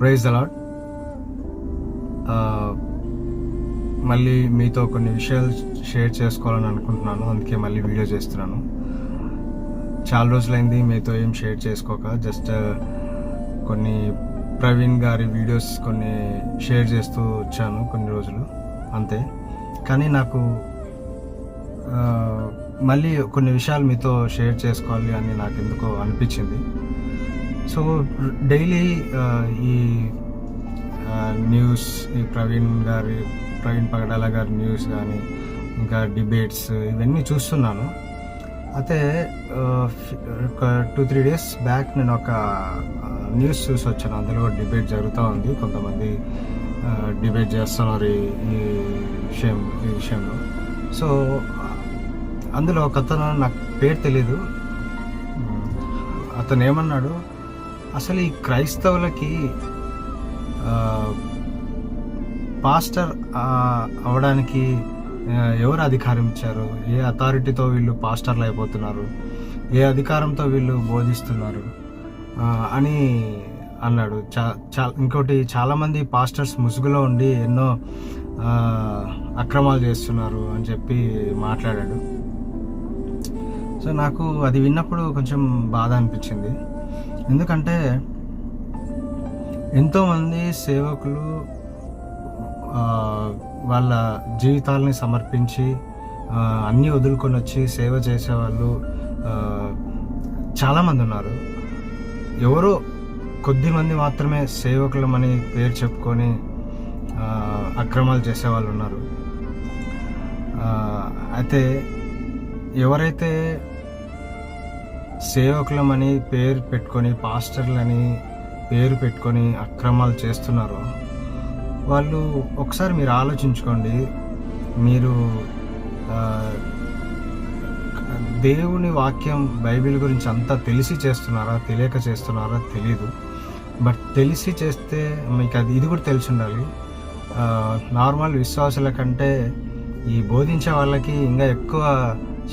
Praise allot మళ్ళీ మీతో కొన్ని విషయాలు షేర్ చేసుకోవాలని అనుకుంటున్నాను. అందుకే మళ్ళీ వీడియో చేస్తున్నాను. చాలా రోజులైంది మీతో ఏం షేర్ చేసుకోక. జస్ట్ కొన్ని ప్రవీణ్ గారి వీడియోస్ కొన్ని షేర్ చేస్తూ వచ్చాను కొన్ని రోజులు. అంతే. కానీ నాకు మళ్ళీ కొన్ని విషయాలు మీతో షేర్ చేసుకోవాలి అని నాకు ఎందుకో అనిపించింది. సో డైలీ ఈ న్యూస్ ఈ ప్రవీణ్ గారి ప్రవీణ్ పగడాల గారి న్యూస్ కానీ ఇంకా డిబేట్స్ ఇవన్నీ చూస్తున్నాను. అయితే ఒక టూ త్రీ డేస్ బ్యాక్ నేను ఒక న్యూస్ చూసి వచ్చాను. అందులో డిబేట్ జరుగుతూ ఉంది. కొంతమంది డిబేట్ చేస్తున్నారు ఈ ఈ విషయం ఈ విషయంలో. సో అందులో ఒక అతను నాకు పేరు తెలీదు. అతను ఏమన్నాడు? అసలు ఈ క్రైస్తవులకి పాస్టర్ అవడానికి ఎవరు అధికారం ఇచ్చారు? ఏ అథారిటీతో వీళ్ళు పాస్టర్లు అయిపోతున్నారు? ఏ అధికారంతో వీళ్ళు బోధిస్తున్నారు? అని అన్నాడు. చా చా ఇంకోటి చాలామంది పాస్టర్స్ ముసుగులో ఉండి ఎన్నో అక్రమాలు చేస్తున్నారు అని చెప్పి మాట్లాడాడు. సో నాకు అది విన్నప్పుడు కొంచెం బాధ అనిపించింది. ఎందుకంటే ఎంతోమంది సేవకులు వాళ్ళ జీవితాలని సమర్పించి అన్నీ వదులుకొని వచ్చి సేవ చేసేవాళ్ళు చాలామంది ఉన్నారు. ఎవరో కొద్ది మంది మాత్రమే సేవకులమని పేరు చెప్పుకొని అక్రమాలు చేసేవాళ్ళు ఉన్నారు. అయితే ఎవరైతే సేవకులమని పేరు పెట్టుకొని పాస్టర్లని పేరు పెట్టుకొని అక్రమాలు చేస్తున్నారు. వాళ్ళు ఒకసారి మీరు ఆలోచించుకోండి. మీరు దేవుని వాక్యం బైబిల్ గురించి అంతా తెలిసి చేస్తున్నారా తెలియక చేస్తున్నారా తెలీదు. బట్ తెలిసి చేస్తే మీకు అది ఇది కూడా తెలిసి ఉండాలి. నార్మల్ విశ్వాసుల కంటే ఈ బోధించే వాళ్ళకి ఇంకా ఎక్కువ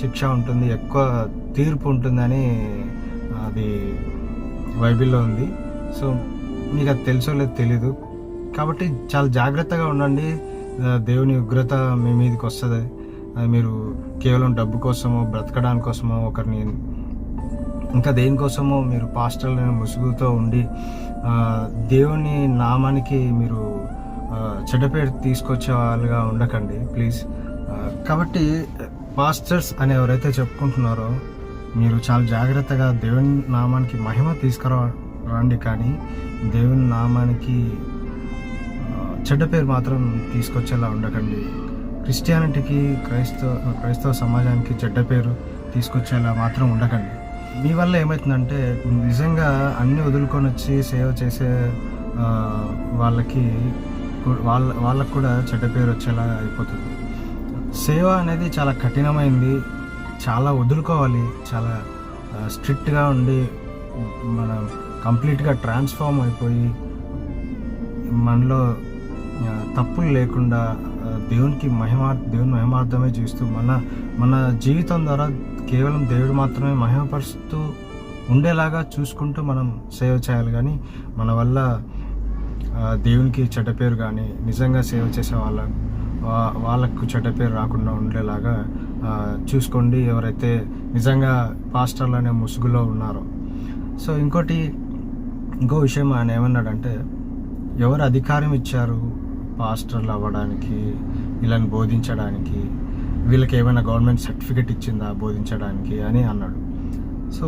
శిక్ష ఉంటుంది ఎక్కువ తీర్పు ఉంటుందని అది బైబిల్లో ఉంది. సో మీకు అది తెలుసో లేదో తెలీదు. కాబట్టి చాలా జాగ్రత్తగా ఉండండి. దేవుని ఉగ్రత మీ మీదకి వస్తుంది. అది మీరు కేవలం డబ్బు కోసమో బ్రతకడానికి కోసమో ఒకరిని ఇంకా దేనికోసమో మీరు పాస్టర్లను ముసుగుతో ఉండి దేవుని నామానికి మీరు చెడ్డపేరు తీసుకొచ్చే వాళ్ళుగా ఉండకండి ప్లీజ్. కాబట్టి పాస్టర్స్ అని ఎవరైతే చెప్పుకుంటున్నారో మీరు చాలా జాగ్రత్తగా దేవుని నామానికి మహిమ తీసుకురా రండి కానీ దేవుని నామానికి చెడ్డ పేరు మాత్రం తీసుకొచ్చేలా ఉండకండి. క్రిస్టియానిటీకి క్రైస్తవ క్రైస్తవ సమాజానికి చెడ్డ పేరు తీసుకొచ్చేలా మాత్రం ఉండకండి. మీ వల్ల ఏమవుతుందంటే నిజంగా అన్ని వదులుకొని వచ్చి సేవ చేసే వాళ్ళకి వాళ్ళ వాళ్ళకు కూడా చెడ్డ పేరు వచ్చేలా అయిపోతుంది. సేవ అనేది చాలా కఠినమైంది. చాలా వదులుకోవాలి చాలా స్ట్రిక్ట్గా ఉండి మనం కంప్లీట్గా ట్రాన్స్ఫార్మ్ అయిపోయి మనలో తప్పులు లేకుండా దేవునికి మహిమార్ దేవుని మహిమార్థమే చూస్తూ మన మన జీవితం ద్వారా కేవలం దేవుడు మాత్రమే మహిమపరుస్తూ ఉండేలాగా చూసుకుంటూ మనం సేవ చేయాలి. కానీ మన వల్ల దేవునికి చెడ్డ పేరు కానీ నిజంగా సేవ చేసే వాళ్ళ వాళ్ళకు చెడ్డ పేరు రాకుండా ఉండేలాగా చూసుకోండి ఎవరైతే నిజంగా పాస్టర్లు అనే ముసుగులో ఉన్నారో. సో ఇంకోటి ఇంకో విషయం ఆయన ఏమన్నాడంటే ఎవరు అధికారం ఇచ్చారు పాస్టర్లు అవ్వడానికి వీళ్ళని బోధించడానికి వీళ్ళకి ఏమైనా గవర్నమెంట్ సర్టిఫికెట్ ఇచ్చిందా బోధించడానికి అని అన్నాడు. సో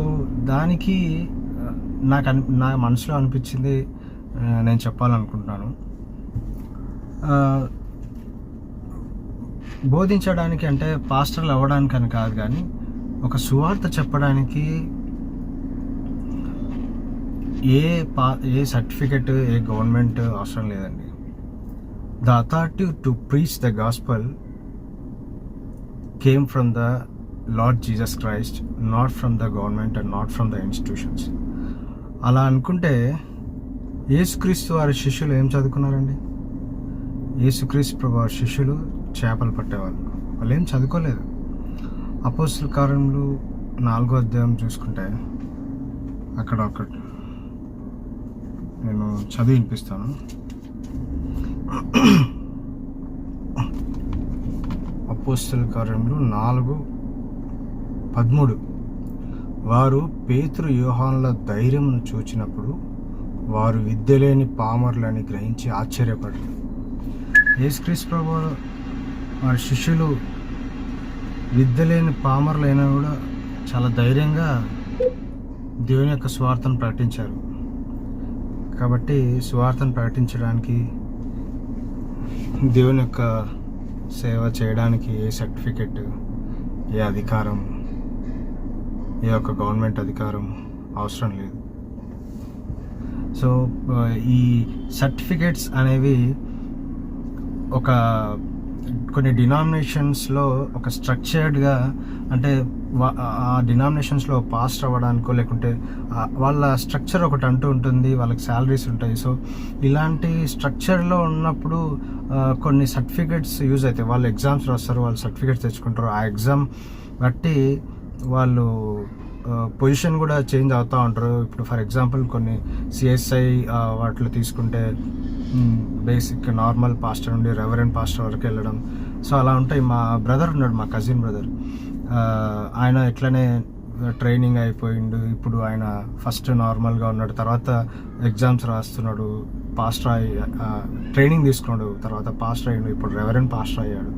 దానికి నాకు అని నా మనసులో అనిపించింది నేను చెప్పాలనుకుంటున్నాను. బోధించడానికి అంటే పాస్టర్లు అవ్వడానికి అని కాదు కానీ ఒక సువార్త చెప్పడానికి ఏ పా ఏ సర్టిఫికెట్ ఏ గవర్నమెంట్ అవసరం లేదండి. The authority to preach the gospel came from the lord Jesus Christ not from the government and not from the institutions అలా అనుకుంటే యేసుక్రీస్తు వారి శిష్యులు ఏం చదువుకున్నారండి? యేసుక్రీస్తు ప్రభు వారి శిష్యులు చేపలు పట్టేవాళ్ళు. వాళ్ళు ఏం చదువుకోలేదు. అపోస్తుల కార్యములు నాలుగో అధ్యాయం చూసుకుంటే అక్కడ ఒక నేను చదివి వినిపిస్తాను. అపోస్తుల కార్యములు నాలుగు పదమూడు. వారు పేతురు వ్యూహాన్ల ధైర్యమును చూచినప్పుడు వారు విద్య లేని పామర్లని గ్రహించి ఆశ్చర్యపడ్డారు యేసుక్రీస్తు ప్రభు శిష్యులు విద్య లేని పామర్లైనా కూడా చాలా ధైర్యంగా దేవుని యొక్క స్వార్థను ప్రకటించారు. కాబట్టి స్వార్థను ప్రకటించడానికి దేవుని యొక్క సేవ చేయడానికి ఏ సర్టిఫికెట్ ఏ అధికారం ఏ యొక్క గవర్నమెంట్ అధికారం అవసరం లేదు. సో ఈ సర్టిఫికెట్స్ అనేవి ఒక కొన్ని డినామినేషన్స్లో ఒక స్ట్రక్చర్డ్గా అంటే ఆ డినామినేషన్స్లో పాస్ అవ్వడానికో లేకుంటే వాళ్ళ స్ట్రక్చర్ ఒకటి అంటూ ఉంటుంది వాళ్ళకి శాలరీస్ ఉంటాయి. సో ఇలాంటి స్ట్రక్చర్లో ఉన్నప్పుడు కొన్ని సర్టిఫికెట్స్ యూజ్ అవుతాయి. వాళ్ళు ఎగ్జామ్స్ రాస్తారు వాళ్ళు సర్టిఫికెట్స్ తెచ్చుకుంటారు. ఆ ఎగ్జామ్ బట్టి వాళ్ళు పొజిషన్ కూడా చేంజ్ అవుతూ ఉంటారు. ఇప్పుడు ఫర్ ఎగ్జాంపుల్ కొన్ని సిఎస్ఐ వాటిలో తీసుకుంటే బేసిక్ నార్మల్ పాస్టర్ నుండి రెవరెంట్ పాస్టర్ వరకు వెళ్ళడం. సో అలా ఉంటాయి. మా బ్రదర్ ఉన్నాడు మా కజిన్ బ్రదర్ ఆయన ఎట్లనే ట్రైనింగ్ అయిపోయిండు. ఇప్పుడు ఆయన ఫస్ట్ నార్మల్గా ఉన్నాడు. తర్వాత ఎగ్జామ్స్ రాస్తున్నాడు. పాస్టర్ అయ్యి ట్రైనింగ్ తీసుకున్నాడు. తర్వాత పాస్టర్ అయ్యాడు. ఇప్పుడు రెవరెంట్ పాస్టర్ అయ్యాడు.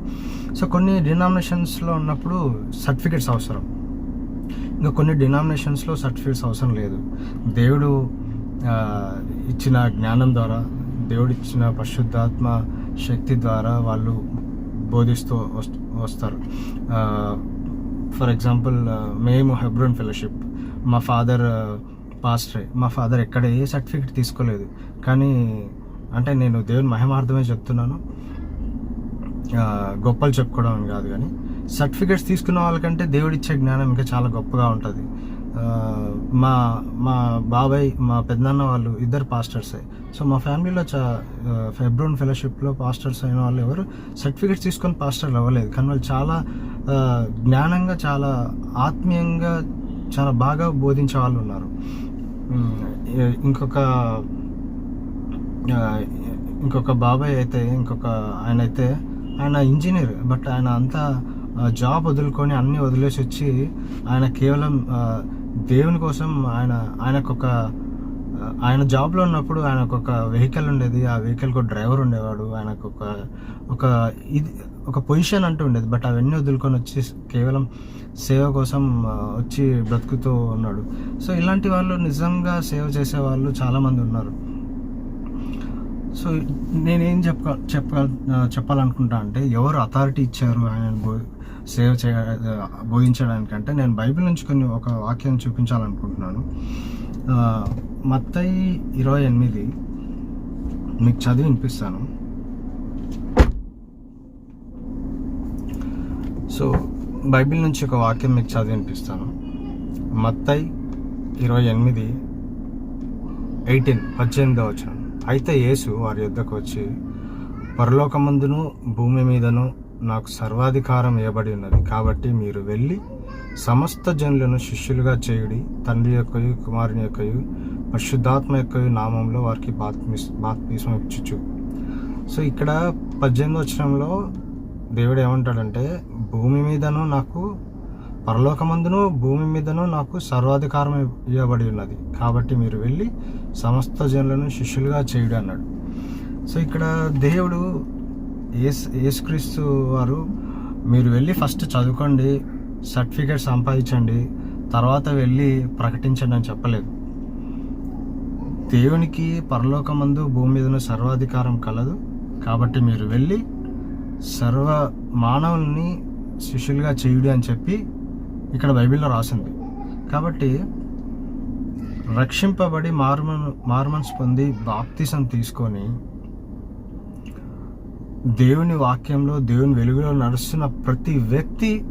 సో కొన్ని డినామినేషన్స్లో ఉన్నప్పుడు సర్టిఫికేట్స్ అవసరం. ఇంకా కొన్ని డినామినేషన్స్లో సర్టిఫికేట్స్ అవసరం లేదు. దేవుడు ఇచ్చిన జ్ఞానం ద్వారా దేవుడిచ్చిన పరిశుద్ధాత్మ శక్తి ద్వారా వాళ్ళు బోధిస్తూ వస్తారు. ఫర్ ఎగ్జాంపుల్ మేము హెబ్రోన్ ఫెలోషిప్ మా ఫాదర్ పాస్టరే మా ఫాదర్ ఎక్కడ ఏ సర్టిఫికేట్ తీసుకోలేదు. కానీ అంటే నేను దేవుని మహిమార్థమే చెప్తున్నాను. గొప్పలు చెప్పుకోవడం కాదు కానీ సర్టిఫికేట్స్ తీసుకున్న వాళ్ళకంటే దేవుడిచ్చే జ్ఞానం ఇంకా చాలా గొప్పగా ఉంటుంది. మా మా బాబాయ్ మా పెద్దన్న వాళ్ళు ఇద్దరు పాస్టర్సే. సో మా ఫ్యామిలీలో చా ఫెబ్రోన్ ఫెలోషిప్లో పాస్టర్స్ అయిన వాళ్ళు ఎవరు సర్టిఫికేట్స్ తీసుకొని పాస్టర్లు అవ్వలేదు. కానీ వాళ్ళు చాలా జ్ఞానంగా చాలా ఆత్మీయంగా చాలా బాగా బోధించే వాళ్ళు ఉన్నారు. ఇంకొక ఇంకొక బాబాయ్ అయితే ఇంకొక ఆయన అయితే ఆయన ఇంజనీర్ బట్ ఆయన అంతా జాబ్ వదులుకొని అన్నీ వదిలేసి వచ్చి ఆయన కేవలం దేవుని కోసం ఆయన ఆయనకొక ఆయన జాబ్లో ఉన్నప్పుడు ఆయనకు ఒక వెహికల్ ఉండేది. ఆ వెహికల్కి ఒక డ్రైవర్ ఉండేవాడు. ఆయనకు ఒక ఒక ఇది ఒక పొజిషన్ అంటూ ఉండేది. బట్ అవన్నీ వదులుకొని వచ్చి కేవలం సేవ కోసం వచ్చి బ్రతుకుతూ ఉన్నాడు. సో ఇలాంటి వాళ్ళు నిజంగా సేవ చేసే వాళ్ళు చాలామంది ఉన్నారు. సో నేనేం చెప్ప చెప్ప చెప్పాలనుకుంటా అంటే ఎవరు అథారిటీ ఇచ్చారు ఆయన సేవ్ చేయ బోధించడానికంటే నేను బైబిల్ నుంచి కొన్ని ఒక వాక్యం చూపించాలనుకుంటున్నాను. మత్తై మత్తయి ఇరవై ఎనిమిది మీకు చదివి వినిపిస్తాను. సో బైబిల్ నుంచి ఒక వాక్యం మీకు చదివి వినిపిస్తాను. మత్తయి ఇరవై ఎనిమిది ఎయిటీన్ పద్దెనిమిదో వచ్చిన అయితే యేసు వారి యుద్ధకు వచ్చి పరలోకమందును భూమి మీదను నాకు సర్వాధికారం ఇవ్వబడి ఉన్నది. కాబట్టి మీరు వెళ్ళి సమస్త జనులను శిష్యులుగా చేయుడి తండ్రి యొక్కయు కుమారుని యొక్కయు పరిశుద్ధాత్మ యొక్కయు నామంలో వారికి బాత్మీస్ బాత్మీసం ఇచ్చు సో ఇక్కడ పద్దెనిమిది వచ్చరంలో దేవుడు ఏమంటాడంటే భూమి మీదను నాకు పరలోకమందును భూమి మీదను నాకు సర్వాధికారం ఇవ్వబడి ఉన్నది. కాబట్టి మీరు వెళ్ళి సమస్త జనులను శిష్యులుగా చేయుడు అన్నాడు. సో ఇక్కడ దేవుడు ఏస్ యేసుక్రీస్తు వారు మీరు వెళ్ళి ఫస్ట్ చదువుకోండి సర్టిఫికేట్ సంపాదించండి తర్వాత వెళ్ళి ప్రకటించండి అని చెప్పలేదు. దేవునికి పరలోకమందు భూమి మీద సర్వాధికారం కలదు. కాబట్టి మీరు వెళ్ళి సర్వ మానవుల్ని శిష్యులుగా చేయుడి అని చెప్పి ఇక్కడ బైబిల్లో రాసింది. కాబట్టి రక్షింపబడి మార్మన్ మార్మన్స్ పొంది బాప్తిసం తీసుకొని దేవుని వాక్యంలో దేవుని వెలుగులో నడుస్తున్న ప్రతి వ్యక్తి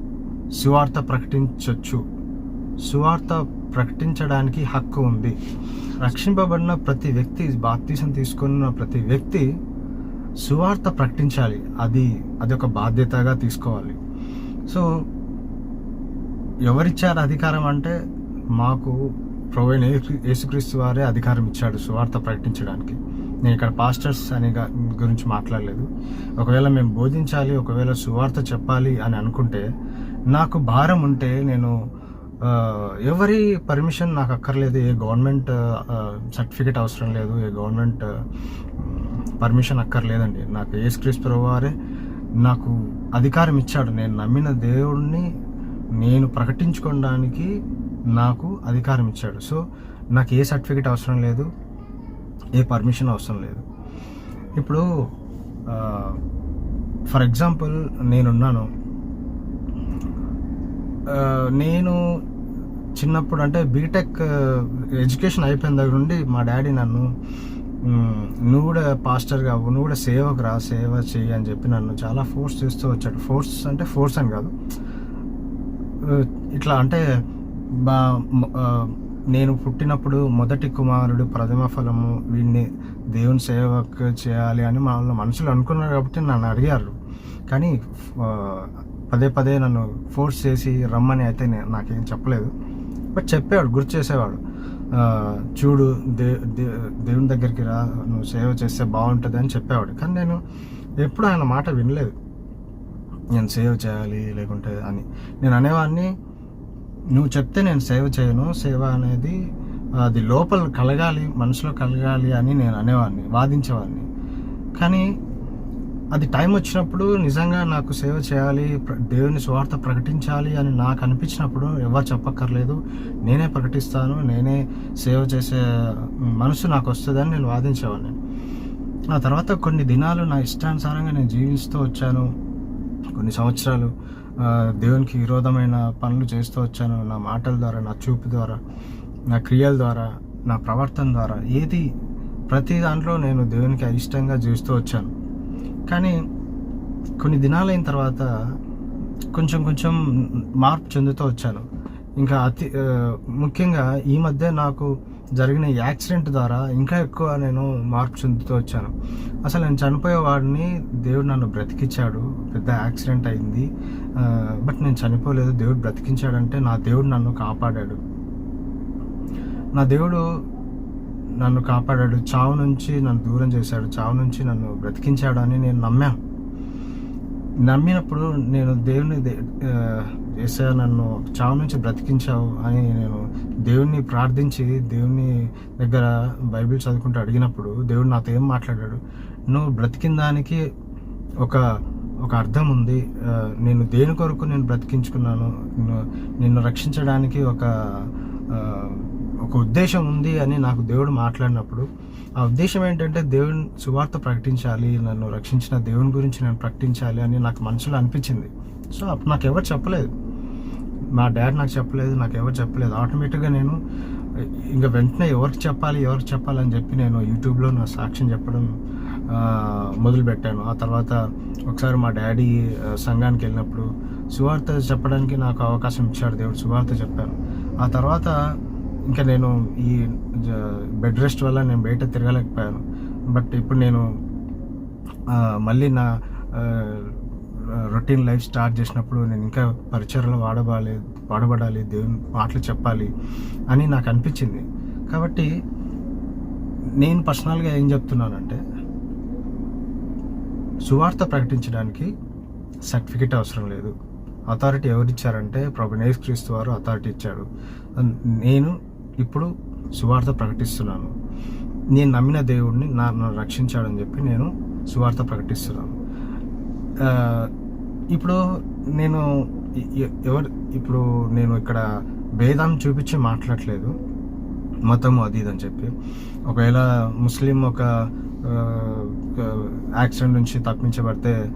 సువార్త ప్రకటించవచ్చు సువార్త ప్రకటించడానికి హక్కు ఉంది. రక్షింపబడిన ప్రతి వ్యక్తి బాప్తీసం తీసుకున్న ప్రతి వ్యక్తి సువార్త ప్రకటించాలి. అది అది ఒక బాధ్యతగా తీసుకోవాలి. సో ఎవరిచ్చారు అధికారం అంటే మాకు ప్రొవైన్ యేసుక్రీస్తు వారే అధికారం ఇచ్చాడు సువార్త ప్రకటించడానికి. నేను ఇక్కడ పాస్టర్స్ అనే గురించి మాట్లాడలేదు. ఒకవేళ మేము బోధించాలి ఒకవేళ సువార్త చెప్పాలి అని అనుకుంటే నాకు భారం ఉంటే నేను ఎవరి పర్మిషన్ నాకు అక్కర్లేదు ఏ గవర్నమెంట్ సర్టిఫికేట్ అవసరం లేదు ఏ గవర్నమెంట్ పర్మిషన్ అక్కర్లేదండి. నాకు యేసుక్రీస్తు ప్రభు వారే నాకు అధికారం ఇచ్చాడు. నేను నమ్మిన దేవుడిని నేను ప్రకటించుకోవడానికి నాకు అధికారం ఇచ్చాడు. సో నాకు ఏ సర్టిఫికేట్ అవసరం లేదు ఏ పర్మిషన్ అవసరం లేదు. ఇప్పుడు ఫర్ ఎగ్జాంపుల్ నేనున్నాను. నేను చిన్నప్పుడు అంటే బీటెక్ ఎడ్యుకేషన్ అయిపోయిన దగ్గర నుండి మా డాడీ నన్ను నువ్వు కూడా పాస్టర్ కావు నువ్వు కూడా సేవకు రా సేవ చేయి అని చెప్పి నన్ను చాలా ఫోర్స్ చేస్తూ వచ్చాడు. ఫోర్స్ అంటే ఫోర్స్ అని కాదు. ఇట్లా అంటే బా నేను పుట్టినప్పుడు మొదటి కుమారుడు ప్రథమ ఫలము వీడిని దేవుని సేవకు చేయాలి అని మా మనుషులు మనసులో అనుకున్నారు కాబట్టి నన్ను అడిగారు. కానీ పదే పదే నన్ను ఫోర్స్ చేసి రమ్మని అయితే నే- నాకేం చెప్పలేదు. బట్ చెప్పేవాడు గుర్తు చేసేవాడు. చూడు దే దే- దేవుని దగ్గరికి రా నువ్వు సేవ చేస్తే బాగుంటుంది అని చెప్పేవాడు. కానీ నేను ఎప్పుడు ఆయన మాట వినలేదు. నేను సేవ్ చేయాలి లేకుంటే అని. నేను అనేవాడిని నువ్వు చెప్తే నేను సేవ చేయను. సేవ అనేది అది లోపల కలగాలి మనసులో కలగాలి అని నేను అనేవాడిని వాదించేవాడిని. కానీ అది టైం వచ్చినప్పుడు నిజంగా నాకు సేవ చేయాలి దేవుని స్వార్థ ప్రకటించాలి అని నాకు అనిపించినప్పుడు ఎవరు చెప్పక్కర్లేదు. నేనే ప్రకటిస్తాను నేనే సేవ చేసే మనసు నాకు వస్తుందని నేను వాదించేవాడిని. ఆ తర్వాత కొన్ని దినాలు నా ఇష్టానుసారంగా నేను జీవిస్తూ వచ్చాను. కొన్ని సంవత్సరాలు దేవునికి విరోధమైన పనులు చేస్తూ వచ్చాను నా మాటల ద్వారా నా చూపు ద్వారా నా క్రియల ద్వారా నా ప్రవర్తన ద్వారా. ఏది ప్రతి దాంట్లో నేను దేవునికి అయిష్టంగా జీవిస్తూ వచ్చాను. కానీ కొన్ని దినాలైన తర్వాత కొంచెం కొంచెం మార్పు చెందుతూ వచ్చాను. ఇంకా అతి ముఖ్యంగా ఈ మధ్య నాకు జరిగిన యాక్సిడెంట్ ద్వారా ఇంకా ఎక్కువ నేను మార్పు చెందుతూ వచ్చాను. అసలు నేను చనిపోయేవాడిని దేవుడు నన్ను బ్రతికించాడు పెద్ద యాక్సిడెంట్ అయింది. బట్ నేను చనిపోలేదు దేవుడు బ్రతికించాడంటే నా దేవుడు నన్ను కాపాడాడు. నా దేవుడు నన్ను కాపాడాడు చావు నుంచి నన్ను దూరం చేశాడు చావు నుంచి నన్ను బ్రతికించాడు అని నేను నమ్మాను. నమ్మినప్పుడు నేను దేవుని చేసా నన్ను చావు నుంచి బ్రతికించావు అని నేను దేవుణ్ణి ప్రార్థించి దేవుని దగ్గర బైబిల్ చదువుకుంటూ అడిగినప్పుడు దేవుడు నాతో ఏం మాట్లాడాడు? నువ్వు బ్రతికిన దానికి ఒక ఒక అర్థం ఉంది. నేను దేని కొరకు నేను బ్రతికించుకున్నాను నిన్ను- రక్షించడానికి ఒక ఒక ఉద్దేశం ఉంది అని నాకు దేవుడు మాట్లాడినప్పుడు ఆ ఉద్దేశం ఏంటంటే దేవుని సువార్త ప్రకటించాలి నన్ను రక్షించిన దేవుని గురించి నేను ప్రకటించాలి అని నాకు మనసులో అనిపించింది. సో అప్పుడు నాకు ఎవరు చెప్పలేదు. మా డాడ్ నాకు చెప్పలేదు నాకు ఎవరు చెప్పలేదు. ఆటోమేటిక్గా నేను ఇంకా వెంటనే ఎవరికి చెప్పాలి ఎవరికి చెప్పాలని చెప్పి నేను యూట్యూబ్లో నా సాక్ష్యం చెప్పడం మొదలుపెట్టాను. ఆ తర్వాత ఒకసారి మా డాడీ సంఘానికి వెళ్ళినప్పుడు సువార్త చెప్పడానికి నాకు అవకాశం ఇచ్చాడు దేవుడు సువార్త చెప్పాను. ఆ తర్వాత ఇంకా నేను ఈ జ- బెడ్ రెస్ట్ వల్ల నేను బయట తిరగలేకపోయాను. బట్ ఇప్పుడు నేను మళ్ళీ నా రొటీన్ లైఫ్ స్టార్ట్ చేసినప్పుడు నేను ఇంకా పరిచయలో వాడబాలి వాడబడాలి దేవుని పాటలు చెప్పాలి అని నాకు అనిపించింది. కాబట్టి నేను పర్సనల్గా ఏం చెప్తున్నానంటే సువార్త ప్రకటించడానికి సర్టిఫికెట్ అవసరం లేదు. అథారిటీ ఎవరిచ్చారంటే ప్రభు క్రీస్తు వారు అథారిటీ ఇచ్చాడు. నేను ఇప్పుడు సువార్త ప్రకటిస్తున్నాను. నేను నమ్మిన దేవుడిని నన్ను రక్షించాడని చెప్పి నేను సువార్త ప్రకటిస్తున్నాను. ఇప్పుడు నేను ఎవరు ఇప్పుడు నేను ఇక్కడ భేదాన్ని చూపించి మాట్లాడలేదు మతము అది ఇది అని చెప్పి. ఒకవేళ ముస్లిం ఒక యాక్సిడెంట్ నుంచి తప్పించబడితే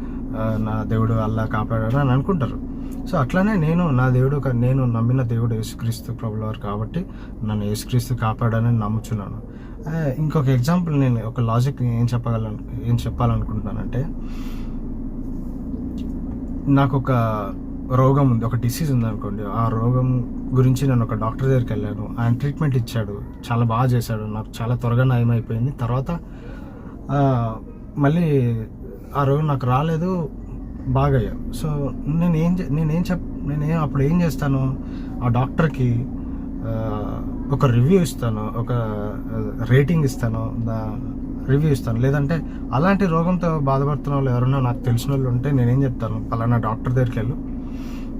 నా దేవుడు అల్లా కాపాడాడు అని అనుకుంటారు. సో అట్లానే నేను నా దేవుడు ఒక- నేను నమ్మిన దేవుడు యేసుక్రీస్తు ప్రభులవారు కాబట్టి నన్ను యేసుక్రీస్తు కాపాడానని నమ్ముచున్నాను. ఇంకొక ఎగ్జాంపుల్ నేను ఒక లాజిక్ ఏం చెప్పగలను ఏం చెప్పాలనుకుంటున్నానంటే నాకు ఒక రోగం ఉంది. ఒక డిసీజ్ ఉంది అనుకోండి ఆ రోగం గురించి నేను ఒక డాక్టర్ దగ్గరికి వెళ్ళాను. ఆయన ట్రీట్మెంట్ ఇచ్చాడు. చాలా బాగా చేశాడు. నాకు చాలా త్వరగా నయం అయిపోయింది తర్వాత మళ్ళీ ఆ రోగం నాకు రాలేదు. బాగయ్యా. సో నేను ఏం చే- చెప్ నేను అప్పుడు ఏం చేస్తాను? ఆ డాక్టర్కి ఒక రివ్యూ ఇస్తాను. ఒక రేటింగ్ ఇస్తాను. దా రివ్యూ ఇస్తాను. లేదంటే అలాంటి రోగంతో బాధపడుతున్న వాళ్ళు ఎవరైనా నాకు తెలిసిన వాళ్ళు ఉంటే నేనేం చెప్తాను? పలానా డాక్టర్ దగ్గరికి వెళ్ళు.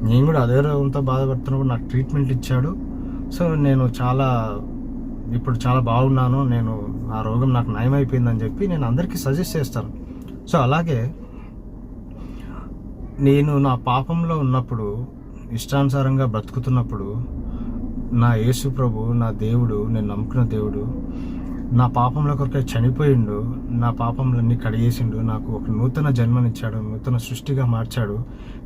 నేను కూడా అదే రోగంతో బాధపడుతున్నప్పుడు నాకు ట్రీట్మెంట్ ఇచ్చాడు. సో నేను చాలా ఇప్పుడు చాలా బాగున్నాను. నేను ఆ రోగం నాకు నయమైపోయిందని చెప్పి నేను అందరికీ సజెస్ట్ చేస్తాను. సో అలాగే నేను నా పాపంలో ఉన్నప్పుడు ఇష్టానుసారంగా బ్రతుకుతున్నప్పుడు నా యేసు ప్రభు నా దేవుడు నేను నమ్ముకున్న దేవుడు నా పాపంలో కొరకే చనిపోయిండు నా పాపంలన్నీ కడిగేసిండు నాకు ఒక నూతన జన్మనిచ్చాడు నూతన సృష్టిగా మార్చాడు.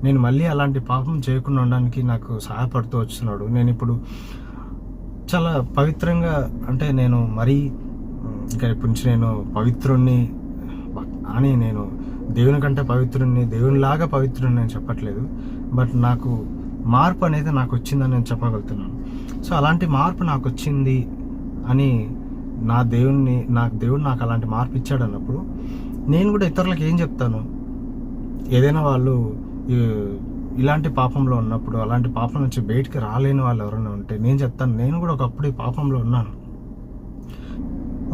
నేను మళ్ళీ అలాంటి పాపం చేయకుండా ఉండడానికి నాకు సహాయపడుతూ వస్తున్నాడు నేను ఇప్పుడు చాలా పవిత్రంగా అంటే నేను మరీ ఇక ఇప్పటి నుంచి నేను పవిత్రుణ్ణి అని నేను దేవుని కంటే పవిత్రుణ్ణి దేవునిలాగా పవిత్రుని నేను చెప్పట్లేదు. బట్ నాకు మార్పు అనేది నాకు వచ్చిందని నేను చెప్పగలుగుతున్నాను. సో అలాంటి మార్పు నాకు వచ్చింది అని నా దేవుణ్ణి నాకు దేవుడు నాకు అలాంటి మార్పు ఇచ్చాడు అన్నప్పుడు నేను కూడా ఇతరులకు ఏం చెప్తాను? ఏదైనా వాళ్ళు ఇలాంటి పాపంలో ఉన్నప్పుడు అలాంటి పాపం నుంచి బయటికి రాలేని వాళ్ళు ఎవరైనా ఉంటే నేను చెప్తాను నేను కూడా ఒకప్పుడు ఈ పాపంలో ఉన్నాను.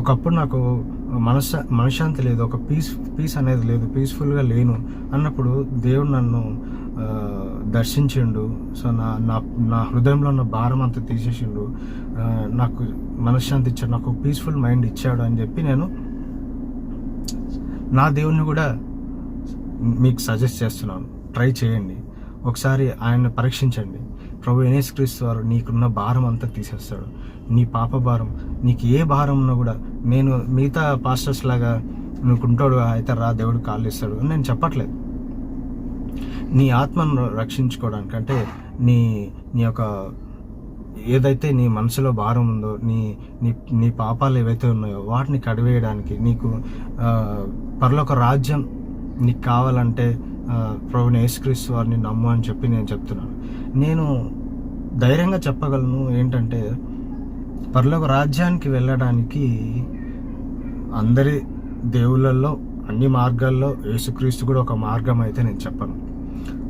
ఒకప్పుడు నాకు మనశ్శ మనశ్శాంతి లేదు ఒక పీస్ పీస్ అనేది లేదు పీస్ఫుల్గా లేను. అన్నప్పుడు దేవుడు నన్ను దర్శించిండు. సో నా నా నా హృదయంలో ఉన్న భారం అంతా తీసేసిండు. నాకు మనశ్శాంతి ఇచ్చాడు నాకు పీస్ఫుల్ మైండ్ ఇచ్చాడు అని చెప్పి నేను నా దేవుణ్ణి కూడా మీకు సజెస్ట్ చేస్తున్నాను. ట్రై చేయండి. ఒకసారి ఆయన్ని పరీక్షించండి. ప్రభు క్రీస్తు వారు నీకున్న భారం అంతా తీసేస్తాడు. నీ పాప భారం. నీకు ఏ భారం ఉన్నా కూడా నేను మిగతా పాస్టర్స్ లాగా నువ్వుకుంటాడు అయితే రా దేవుడు కాళ్ళు ఇస్తాడు అని నేను చెప్పట్లేదు. నీ ఆత్మను రక్షించుకోవడానికి అంటే నీ నీ యొక్క ఏదైతే నీ మనసులో భారం ఉందో నీ నీ నీ పాపాలు ఏవైతే ఉన్నాయో వాటిని కడివేయడానికి నీకు ఆ, పరలోక రాజ్యం నీకు కావాలంటే ప్రభుని యేసుక్రీస్తు వారిని నమ్ము అని చెప్పి నేను చెప్తున్నాను. నేను ధైర్యంగా చెప్పగలను ఏంటంటే పరలోక రాజ్యానికి వెళ్ళడానికి అందరి దేవుళ్ళల్లో అన్ని మార్గాల్లో యేసుక్రీస్తు కూడా ఒక మార్గం అయితే నేను చెప్పను.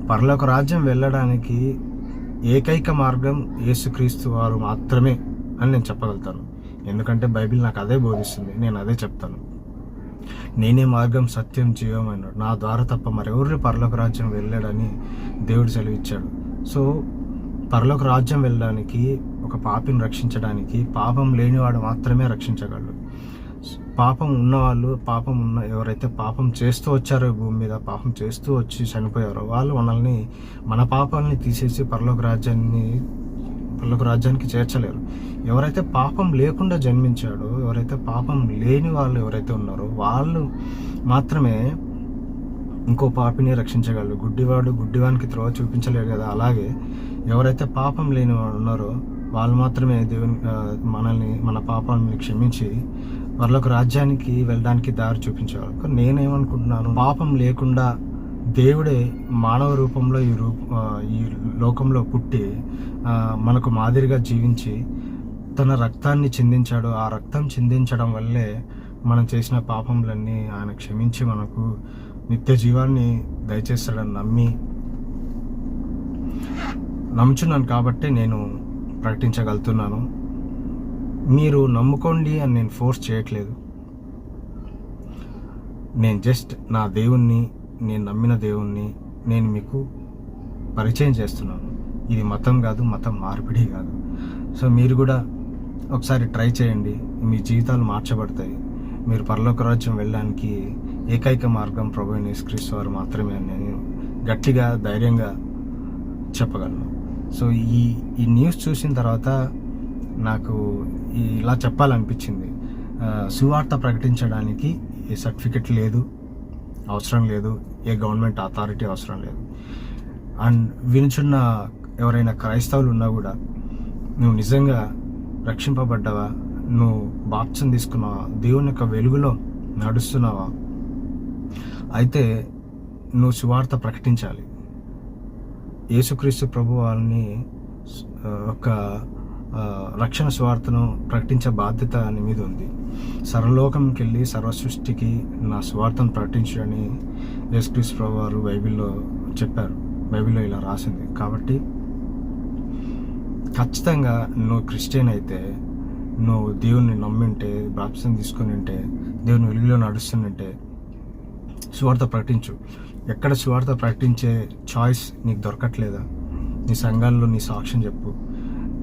పరలోక రాజ్యం వెళ్ళడానికి ఏకైక మార్గం యేసుక్రీస్తు వారు మాత్రమే అని నేను చెప్పగలుగుతాను. ఎందుకంటే బైబిల్ నాకు అదే బోధిస్తుంది నేను అదే చెప్తాను. నేనే మార్గం సత్యం జీవం నా ద్వారా తప్ప మరెవరి పరలోక రాజ్యం వెళ్ళాడని దేవుడు సెలవిచ్చాడు. సో పరలోక రాజ్యం వెళ్ళడానికి ఒక పాపిని రక్షించడానికి పాపం లేనివాడు మాత్రమే రక్షించగలడు. పాపం ఉన్నవాళ్ళు పాపం ఉన్న ఎవరైతే పాపం చేస్తూ వచ్చారో భూమి మీద పాపం చేస్తూ వచ్చి చనిపోయారో వాళ్ళు మనల్ని మన పాపాలని తీసేసి పరలోక రాజ్యాన్ని పరలోక రాజ్యానికి చేర్చలేరు. ఎవరైతే పాపం లేకుండా జన్మించాడో ఎవరైతే పాపం లేని వాళ్ళు ఎవరైతే ఉన్నారో వాళ్ళు మాత్రమే ఇంకో పాపిని రక్షించగలరు. గుడ్డివాడు గుడ్డివానికి త్రోవ చూపించలేడు కదా. అలాగే ఎవరైతే పాపం లేని వాడు ఉన్నారో వాళ్ళు మాత్రమే దేవుని మనల్ని మన పాపాలని క్షమించి వాళ్ళకు రాజ్యానికి వెళ్ళడానికి దారి చూపించేవారు. కానీ నేనేమనుకుంటున్నాను పాపం లేకుండా దేవుడే మానవ రూపంలో ఈ రూప ఈ లోకంలో పుట్టి మనకు మాదిరిగా జీవించి తన రక్తాన్ని చిందించాడు. ఆ రక్తం చిందించడం వల్లే మనం చేసిన పాపములన్నీ ఆయన క్షమించి మనకు నిత్య జీవాన్ని దయచేస్తాడని నమ్మి నమ్ముచున్నాను కాబట్టి నేను ప్రకటించగలుగుతున్నాను. మీరు నమ్ముకోండి అని నేను ఫోర్స్ చేయట్లేదు. నేను జస్ట్ నా దేవుణ్ణి నేను నమ్మిన దేవుణ్ణి నేను మీకు పరిచయం చేస్తున్నాను. ఇది మతం కాదు మతం మార్పిడి కాదు. సో మీరు కూడా ఒకసారి ట్రై చేయండి. మీ జీవితాలు మార్చబడతాయి. మీరు పరలోక రాజ్యం వెళ్ళడానికి ఏకైక మార్గం ప్రభు యేసుక్రీస్తు వారు మాత్రమే అని నేను గట్టిగా ధైర్యంగా చెప్పగలను. సో ఈ ఈ న్యూస్ చూసిన తర్వాత నాకు ఇలా చెప్పాలనిపించింది. సువార్త ప్రకటించడానికి ఏ సర్టిఫికెట్ లేదు అవసరం లేదు ఏ గవర్నమెంట్ అథారిటీ అవసరం లేదు. అండ్ వినుచున్న ఎవరైనా క్రైస్తవులు ఉన్నా కూడా నువ్వు నిజంగా రక్షింపబడ్డావా? నువ్వు బాప్సం తీసుకున్నావా? దేవుని యొక్క వెలుగులో నడుస్తున్నావా? అయితే నువ్వు సువార్త ప్రకటించాలి. యేసుక్రీస్తు ప్రభు వాళ్ళని ఒక రక్షణ స్వార్థను ప్రకటించే బాధ్యత అని మీద ఉంది. సర్వలోకంకి వెళ్ళి సర్వ సృష్టికి నా స్వార్థను ప్రకటించడని యేసుక్రీస్తు ప్రభు వారు బైబిల్లో చెప్పారు. బైబిల్లో ఇలా రాసింది. కాబట్టి ఖచ్చితంగా నువ్వు క్రిస్టియన్ అయితే నువ్వు దేవుణ్ణి నమ్మింటే బాప్సం తీసుకుని ఉంటే దేవుని వెలుగులో నడుస్తుంటే సువార్త ప్రకటించు. ఎక్కడ సువార్త ప్రకటించే చాయిస్ నీకు దొరకట్లేదా? నీ సంఘాల్లో నీ సాక్ష్యం చెప్పు.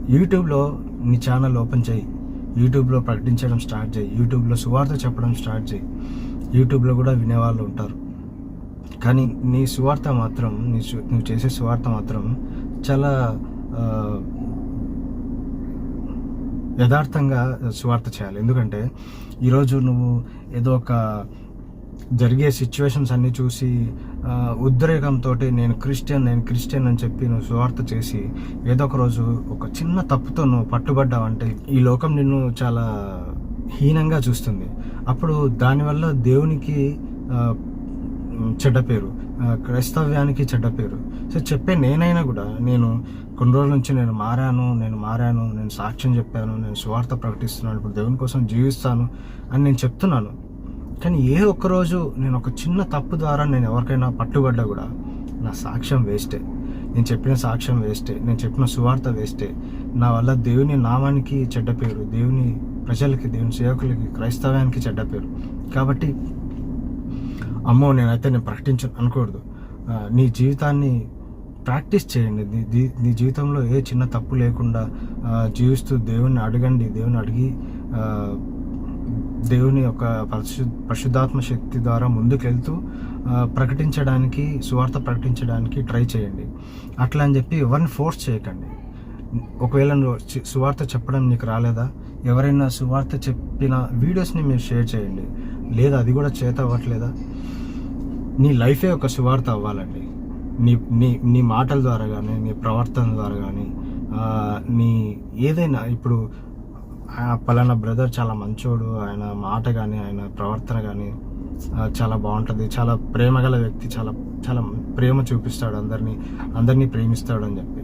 యూట్యూబ్లో నీ ఛానల్ ఓపెన్ చేయి. యూట్యూబ్లో ప్రకటించడం స్టార్ట్ చేయి. యూట్యూబ్లో సువార్త చెప్పడం స్టార్ట్ చేయి. యూట్యూబ్లో కూడా వినేవాళ్ళు ఉంటారు. కానీ నీ సువార్త మాత్రం నీ నువ్వు చేసే సువార్త మాత్రం చాలా యథార్థంగా సువార్త చేయాలి. ఎందుకంటే ఈరోజు నువ్వు ఏదో ఒక జరిగే సిచ్యువేషన్స్ అన్నీ చూసి ఉద్రేకంతో నేను క్రిస్టియన్ నేను క్రిస్టియన్ అని చెప్పి నువ్వు సువార్త చేసి ఏదో ఒక రోజు ఒక చిన్న తప్పుతో నువ్వు పట్టుబడ్డావంటే ఈ లోకం నిన్ను చాలా హీనంగా చూస్తుంది. అప్పుడు దానివల్ల దేవునికి చెడ్డ పేరు క్రైస్తవ్యానికి చెడ్డ పేరు. సో చెప్పే నేనైనా కూడా నేను కొన్ని రోజుల నుంచి నేను మారాను నేను మారాను నేను సాక్ష్యం చెప్పాను నేను స్వార్థ ప్రకటిస్తున్నాను ఇప్పుడు దేవుని కోసం జీవిస్తాను అని నేను చెప్తున్నాను. కానీ ఏ ఒక్క రోజు నేను ఒక చిన్న తప్పు ద్వారా నేను ఎవరికైనా పట్టుబడ్డా కూడా నా సాక్ష్యం వేస్టే. నేను చెప్పిన సాక్ష్యం వేస్టే. నేను చెప్పిన సువార్త వేస్టే. నా వల్ల దేవుని నామానికి చెడ్డ పేరు దేవుని ప్రజలకి దేవుని సేవకులకి క్రైస్తవానికి చెడ్డ పేరు. కాబట్టి అమ్మో నేనైతే నేను ప్రకటించను అనకూడదు. నీ జీవితాన్ని ప్రాక్టీస్ చేయండి. నీ జీవితంలో ఏ చిన్న తప్పు లేకుండా జీవిస్తూ దేవుణ్ణి అడగండి దేవుని అడిగి దేవుని యొక్క పరిశు పరిశుద్ధాత్మ శక్తి ద్వారా ముందుకెళ్తూ ప్రకటించడానికి సువార్త ప్రకటించడానికి ట్రై చేయండి. అట్లా అని చెప్పి ఎవరిని ఫోర్స్ చేయకండి. ఒకవేళ నువ్వు సువార్త చెప్పడం నీకు రాలేదా? ఎవరైనా సువార్త చెప్పిన వీడియోస్ని మీరు షేర్ చేయండి. లేదా అది కూడా చేత అవ్వట్లేదా? నీ లైఫే ఒక సువార్త అవ్వాలండి. నీ నీ నీ మాటల ద్వారా కానీ నీ ప్రవర్తన ద్వారా కానీ నీ ఏదైనా ఇప్పుడు పలానా బ్రదర్ చాలా మంచోడు. ఆయన మాట కానీ ఆయన ప్రవర్తన కానీ చాలా బాగుంటుంది. చాలా ప్రేమ గల వ్యక్తి చాలా చాలా ప్రేమ చూపిస్తాడు అందరినీ అందరినీ ప్రేమిస్తాడు అని చెప్పి.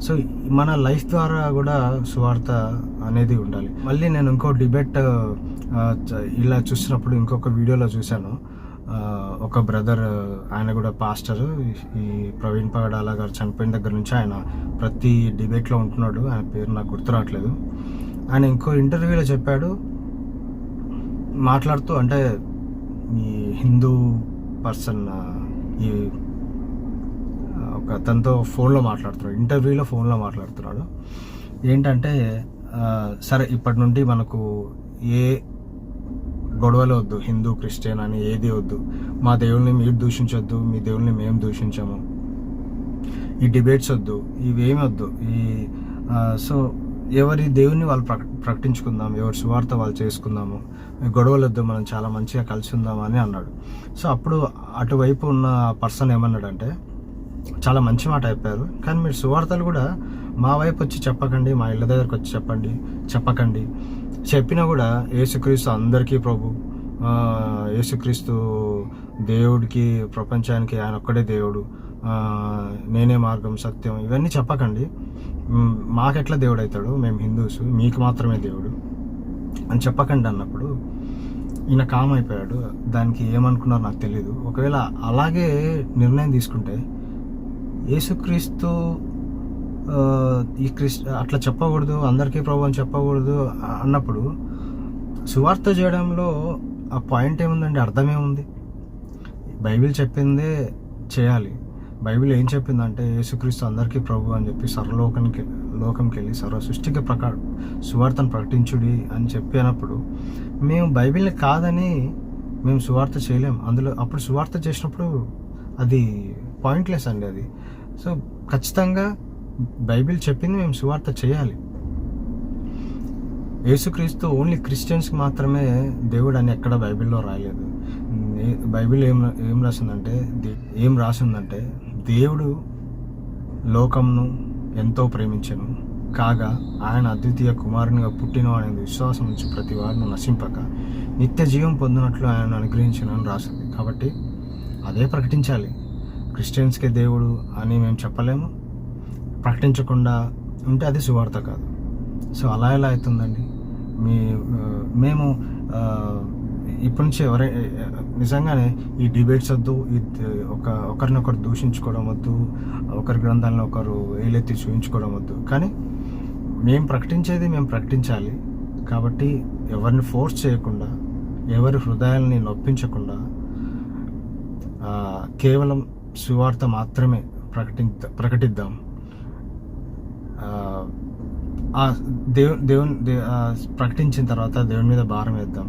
సో మన లైఫ్ ద్వారా కూడా సువార్త అనేది ఉండాలి. మళ్ళీ నేను ఇంకో డిబేట్ ఇలా చూసినప్పుడు ఇంకొక వీడియోలో చూశాను. ఒక బ్రదర్ ఆయన కూడా పాస్టర్ ఈ ప్రవీణ్ పగడాల గారు చనిపోయిన దగ్గర నుంచి ఆయన ప్రతి డిబేట్లో ఉంటున్నాడు. ఆయన పేరు నాకు గుర్తు రావట్లేదు. ఆయన ఇంకో ఇంటర్వ్యూలో చెప్పాడు. మాట్లాడుతూ అంటే ఈ హిందూ పర్సన్ ఈ ఒక తనతో ఫోన్లో మాట్లాడుతున్నాడు. ఇంటర్వ్యూలో ఫోన్లో మాట్లాడుతున్నాడు. ఏంటంటే సరే ఇప్పటి నుండి మనకు ఏ గొడవలు వద్దు. హిందూ క్రిస్టియన్ అని ఏది వద్దు. మా దేవుల్ని మీరు దూషించొద్దు మీ దేవుల్ని మేము దూషించము. ఈ డిబేట్స్ వద్దు ఇవేమి వద్దు. ఈ సో ఎవరి దేవుని వాళ్ళు ప్రక ప్రకటించుకుందాం ఎవరి సువార్త వాళ్ళు చేసుకుందాము గొడవలు వద్దు మనం చాలా మంచిగా కలిసి ఉందాం అని అన్నాడు. సో అప్పుడు అటువైపు ఉన్న పర్సన్ ఏమన్నాడంటే చాలా మంచి మాట చెప్పారు కానీ మీరు సువార్తలు కూడా మా వైపు వచ్చి చెప్పకండి మా ఇళ్ళ దగ్గరకు వచ్చి చెప్పండి చెప్పకండి. చెప్పినా కూడా యేసుక్రీస్తు అందరికీ ప్రభు యేసుక్రీస్తు దేవుడికి ప్రపంచానికి ఆయన ఒక్కడే దేవుడు. నేనే మార్గం సత్యం ఇవన్నీ చెప్పకండి. మాకెట్లా దేవుడు అవుతాడు మేము హిందూస్ మీకు మాత్రమే దేవుడు అని చెప్పకండి అన్నప్పుడు ఈయన కామ్ అయిపోయాడు. దానికి ఏమనుకున్నారో నాకు తెలియదు ఒకవేళ అలాగే నిర్ణయం తీసుకుంటే యేసుక్రీస్తు ఈ క్రిస్ అట్లా చెప్పకూడదు అందరికీ ప్రభు అని చెప్పకూడదు అన్నప్పుడు సువార్త చేయడంలో ఆ పాయింట్ ఏముందండి? అర్థమేముంది? బైబిల్ చెప్పిందే చేయాలి. బైబిల్ ఏం చెప్పిందంటే యేసుక్రీస్తు అందరికీ ప్రభు అని చెప్పి సర్వలోకానికి లోకంకి వెళ్ళి సర్వ సృష్టికి ప్రకా సువార్తను ప్రకటించుడి అని చెప్పినప్పుడు మేము బైబిల్ని కాదని మేము సువార్త చేయలేం. అందులో అప్పుడు సువార్త చేసినప్పుడు అది పాయింట్లెస్ అండి అది. సో ఖచ్చితంగా బైబిల్ చెప్పింది మేము సువార్త చేయాలి. యేసుక్రీస్తు ఓన్లీ క్రిస్టియన్స్కి మాత్రమే దేవుడు అని ఎక్కడ బైబిల్లో రాయలేదు. బైబిల్ ఏం ఏం రాసిందంటే ఏం రాసిందంటే దేవుడు లోకంను ఎంతో ప్రేమించను. కాగా ఆయన అద్వితీయ కుమారునిగా పుట్టిన అనే విశ్వాసం నుంచి ప్రతి వారిని నశింపక నిత్య జీవం పొందినట్లు ఆయన అనుగ్రహించిన అని రాసింది. కాబట్టి అదే ప్రకటించాలి. క్రిస్టియన్స్కే దేవుడు అని మేము చెప్పలేము. ప్రకటించకుండా ఉంటే అది సువార్త కాదు. సో అలా ఎలా అవుతుందండి? మీ మేము ఇప్పటి నుంచి ఎవరై నిజంగానే ఈ డిబేట్స్ వద్దు ఈ ఒక ఒకరినొకరు దూషించుకోవడం వద్దు ఒకరి గ్రంథాలను ఒకరు ఏలెత్తి చూపించుకోవడం వద్దు. కానీ మేము ప్రకటించేది మేము ప్రకటించాలి. కాబట్టి ఎవరిని ఫోర్స్ చేయకుండా ఎవరి హృదయాల్ని నొప్పించకుండా కేవలం సువార్త మాత్రమే ప్రకటించ ప్రకటిద్దాం. దేవు దేవుని ప్రకటించిన తర్వాత దేవుని మీద భారం వేద్దాం.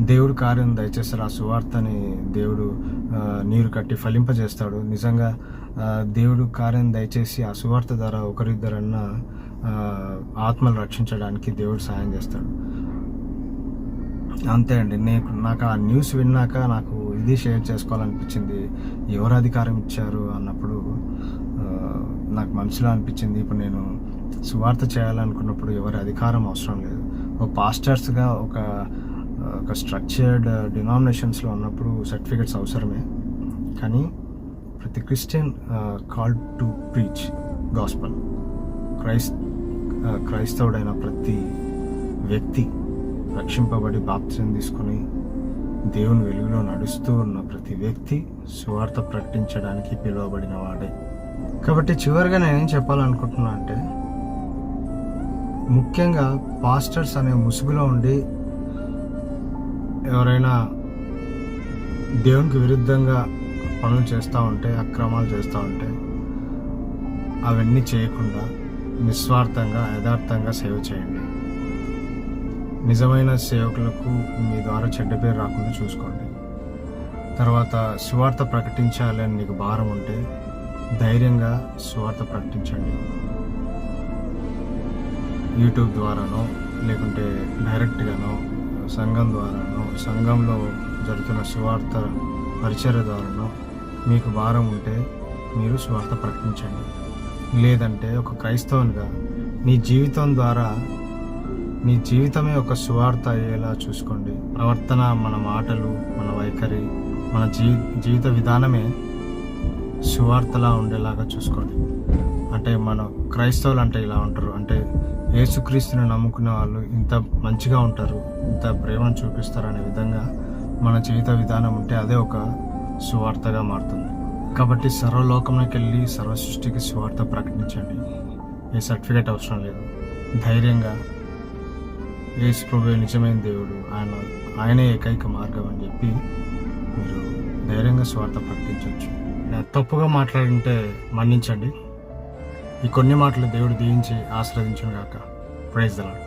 దేవుడు కార్యం దయచేస్తారు ఆ సువార్తని దేవుడు నీరు కట్టి ఫలింపజేస్తాడు. నిజంగా దేవుడు కార్యం దయచేసి ఆ సువార్త ద్వారా ఒకరిద్దరన్నా ఆత్మలు రక్షించడానికి దేవుడు సాయం చేస్తాడు. అంతే అండి. నేను నాకు ఆ న్యూస్ విన్నాక నాకు ఇది షేర్ చేసుకోవాలనిపించింది. ఎవరు అధికారం ఇచ్చారు అన్నప్పుడు నాకు మనసులో అనిపించింది. ఇప్పుడు నేను సువార్త చేయాలనుకున్నప్పుడు ఎవరి అధికారం అవసరం లేదు. ఒక పాస్టర్స్గా ఒక ఒక స్ట్రక్చర్డ్ డినామినేషన్స్లో uh, ఉన్నప్పుడు సర్టిఫికెట్స్ అవసరమే. కానీ ప్రతి Christian call to preach gospel క్రైస్ క్రైస్తవుడైన ప్రతి వ్యక్తి రక్షింపబడి బాప్తిజం తీసుకొని దేవుని వెలుగులో నడుస్తూ ఉన్న ప్రతి వ్యక్తి సువార్త ప్రకటించడానికి పిలువబడిన వాడే. కాబట్టి చివరిగా నేనేం చెప్పాలనుకుంటున్నా అంటే ముఖ్యంగా పాస్టర్స్ అనే ముసుగులో ఉండి ఎవరైనా దేవునికి విరుద్ధంగా పనులు చేస్తూ ఉంటే అక్రమాలు చేస్తూ ఉంటే అవన్నీ చేయకుండా నిస్వార్థంగా యథార్థంగా సేవ చేయండి. నిజమైన సేవకులకు మీ ద్వారా చెడ్డ పేరు రాకుండా చూసుకోండి. తర్వాత సువార్త ప్రకటించాలి అని నీకు భారం ఉంటే ధైర్యంగా సువార్త ప్రకటించండి. యూట్యూబ్ ద్వారానో లేకుంటే డైరెక్ట్గానో సంఘం ద్వారా సంఘంలో జరుగుతున్న సువార్త పరిచయ మీకు భారం ఉంటే మీరు స్వార్థ ప్రకటించండి. లేదంటే ఒక క్రైస్తవునిగా నీ జీవితం ద్వారా నీ జీవితమే ఒక సువార్త అయ్యేలా చూసుకోండి. ప్రవర్తన మన మాటలు మన వైఖరి మన జీ జీవిత విధానమే సువార్తలా ఉండేలాగా చూసుకోండి. అంటే మన క్రైస్తవులు అంటే ఇలా ఉంటారు. అంటే యేసుక్రీస్తుని నమ్ముకునే వాళ్ళు ఇంత మంచిగా ఉంటారు ఇంత ప్రేమను చూపిస్తారు అనే విధంగా మన జీవిత విధానం ఉంటే అదే ఒక సువార్తగా మారుతుంది. కాబట్టి సర్వలోకంలోకి వెళ్ళి సర్వ సృష్టికి సువార్త ప్రకటించండి. ఏ సర్టిఫికేట్ అవసరం లేదు. ధైర్యంగా యేసు ప్రభు నిజమైన దేవుడు ఆయన ఆయనే ఏకైక మార్గం అని చెప్పి మీరు ధైర్యంగా స్వార్థ ప్రకటించవచ్చు. తప్పుగా మాట్లాడింటే మన్నించండి. ఈ కొన్ని మాటలు దేవుడు దీవించి ఆశ్రదించును కాక ప్రైజ్ దలాడ్